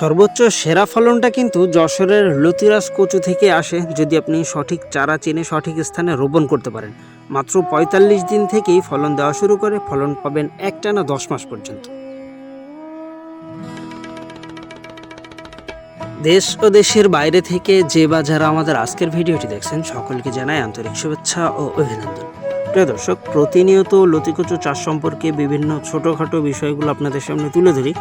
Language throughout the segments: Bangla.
সর্বোচ্চ সেরা ফলনটা কিন্তু যশোরের লতিরাজ কচু থেকে আসে, যদি আপনি সঠিক চারা চেনে সঠিক স্থানে রোপণ করতে পারেন। মাত্র পঁয়তাল্লিশ দিন থেকেই ফলন দেওয়া শুরু করে, ফলন পাবেন একটানা দশ মাস পর্যন্ত। দেশ ও দেশের বাইরে থেকে যে বা যারা আমাদের আজকের ভিডিওটি দেখছেন, সকলকে জানাই আন্তরিক শুভেচ্ছা ও অভিনন্দন। প্রিয় দর্শক, প্রতিনিয়ত লতিকচু চাষ সম্পর্কে বিভিন্ন ছোটোখাটো বিষয়গুলো আপনাদের সামনে তুলে ধরি।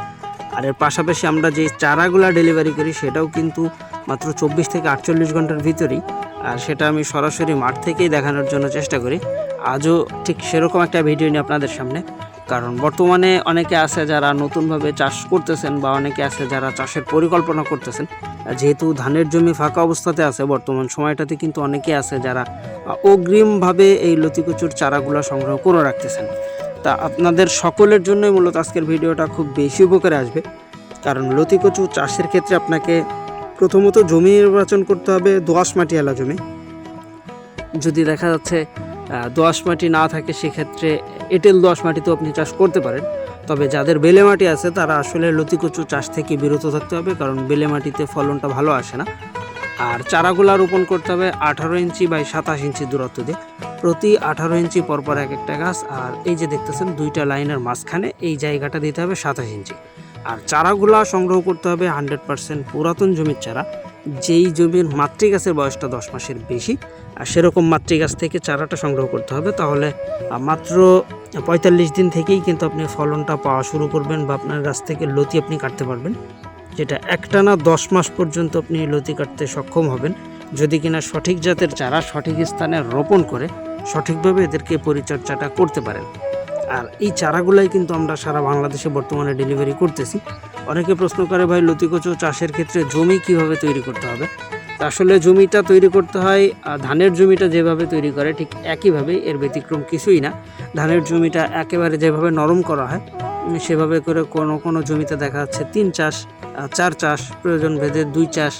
আর এর পাশাপাশি আমরা যে চারাগুলো ডেলিভারি করি, সেটাও কিন্তু মাত্র চব্বিশ থেকে আটচল্লিশ ঘণ্টার ভিতরেই। আর সেটা আমি সরাসরি মাঠ থেকেই দেখানোর জন্য চেষ্টা করি। আজও ঠিক সেরকম একটা ভিডিও নিয়ে আপনাদের সামনে। কারণ বর্তমানে অনেকে আছে যারা নতুনভাবে চাষ করতেছেন বা অনেকে আছে যারা চাষের পরিকল্পনা করতেছেন। যেহেতু ধানের জমি ফাঁকা অবস্থাতে আছে, বর্তমান সময়টাতে কিন্তু অনেকে আছে যারা অগ্রিমভাবে এই লতিকচুর চারাগুলো সংগ্রহ করে রাখতেছেন। তা আপনাদের সকলের জন্যই মূলত আজকের ভিডিওটা খুব বেশি উপকারে আসবে। কারণ লতিকচু চাষের ক্ষেত্রে আপনাকে প্রথমত জমি নির্বাচন করতে হবে দোআঁশ মাটিওয়ালা জমি। যদি দেখা যাচ্ছে দোআঁশ মাটি না থাকে, সেক্ষেত্রে এঁটেল দোআঁশ মাটিতেও আপনি চাষ করতে পারেন। তবে যাদের বেলে মাটি আছে, তারা আসলে লতিকচু চাষ থেকে বিরত থাকতে হবে, কারণ বেলে মাটিতে ফলনটা ভালো আসে না। আর চারাগুলা রোপণ করতে হবে আঠারো ইঞ্চি বাই সাতাশ ইঞ্চি দূরত্ব দিয়ে। প্রতি আঠারো ইঞ্চি পরপর এক একটা গাছ, আর এই যে দেখতেছেন দুইটা লাইনের মাঝখানে এই জায়গাটা দিতে হবে সাতাশ ইঞ্চি। আর চারাগুলা সংগ্রহ করতে হবে হান্ড্রেড পার্সেন্ট পুরাতন জমির চারা। যেই জমির মাতৃগাছের বয়সটা দশ মাসের বেশি, আর সেরকম মাতৃগাছ থেকে চারাটা সংগ্রহ করতে হবে। তাহলে মাত্র পঁয়তাল্লিশ দিন থেকেই কিন্তু আপনি ফলনটা পাওয়া শুরু করবেন বা আপনার গাছ থেকে লতি আপনি কাটতে পারবেন। যেটা একটানা দশ মাস পর্যন্ত আপনি লতি কাটতে সক্ষম হবেন। যদি কিনা সঠিক জাতের চারা সঠিক স্থানে রোপণ করে সঠিকভাবে এদেরকে পরিচর্যাটা করতে পারেন। আর এই চারাগুলাই কিন্তু আমরা সারা বাংলাদেশে বর্তমানে ডেলিভারি করতেছি। অনেকে প্রশ্ন করে, ভাই লতিকচু চাষের ক্ষেত্রে জমি কীভাবে তৈরি করতে হবে? আসলে জমিটা তৈরি করতে হয় ধানের জমিটা যেভাবে তৈরি করে ঠিক একইভাবে এর ব্যতিক্রম কিছুই না। ধানের জমিটা একেবারে যেভাবে নরম করা হয় সেভাবে করে কোনো কোনো জমিতে দেখা যাচ্ছে তিন চাষ চার চাষ, প্রয়োজন ভেদে দুই চাষ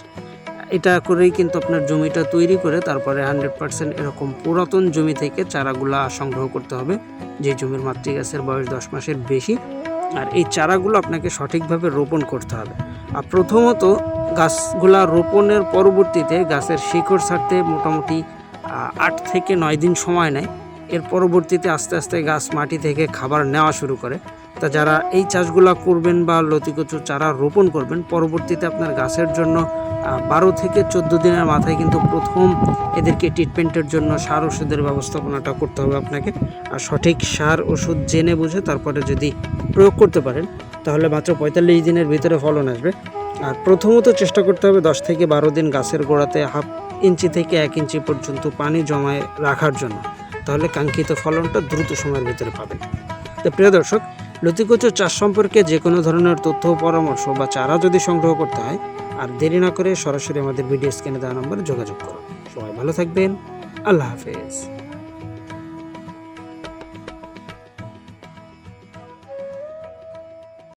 এটা করেই কিন্তু আপনার জমিটা তৈরি করে তারপরে হান্ড্রেড পার্সেন্ট এরকম পুরাতন জমি থেকে চারাগুলা সংগ্রহ করতে হবে। যে জমির মাতৃগাছের বয়স দশ মাসের বেশি, আর এই চারাগুলো আপনাকে সঠিকভাবে রোপণ করতে হবে। আর প্রথমত গাছগুলা রোপণের পরবর্তীতে গাছের শিকড় ছাড়তে মোটামুটি আট থেকে নয় দিন সময় নেয়। এর পরবর্তীতে আস্তে আস্তে গাছ মাটি থেকে খাবার নেওয়া শুরু করে। তা যারা এই চাষগুলা করবেন বা লতিকচু চারা রোপণ করবেন, পরবর্তীতে আপনার গাছের জন্য বারো থেকে চোদ্দ দিনের মাথায় কিন্তু প্রথম এদেরকে ট্রিটমেন্টের জন্য সার ওষুধের ব্যবস্থাপনাটা করতে হবে আপনাকে। আর সঠিক সার ওষুধ জেনে বুঝে তারপরে যদি প্রয়োগ করতে পারেন, তাহলে মাত্র পঁয়তাল্লিশ দিনের ভিতরে ফলন আসবে। আর প্রথমত চেষ্টা করতে হবে দশ থেকে বারো দিন গাছের গোড়াতে হাফ ইঞ্চি থেকে এক ইঞ্চি পর্যন্ত পানি জমায় রাখার জন্য। তাহলে কাঙ্ক্ষিত ফলনটা দ্রুত সময়ের ভিতরে পাবেন। তো প্রিয় দর্শক লতিকচু চাষ সম্পর্কে যে কোনো ধরনের তথ্য পরামর্শ বা চারা যদি সংগ্রহ করতে হয়, আর দেরি না করে সরাসরি আমাদের ভিডিও স্ক্রিনে দেওয়া নম্বরে যোগাযোগ করুন। সবাই ভালো থাকবেন। আল্লাহ হাফেজ।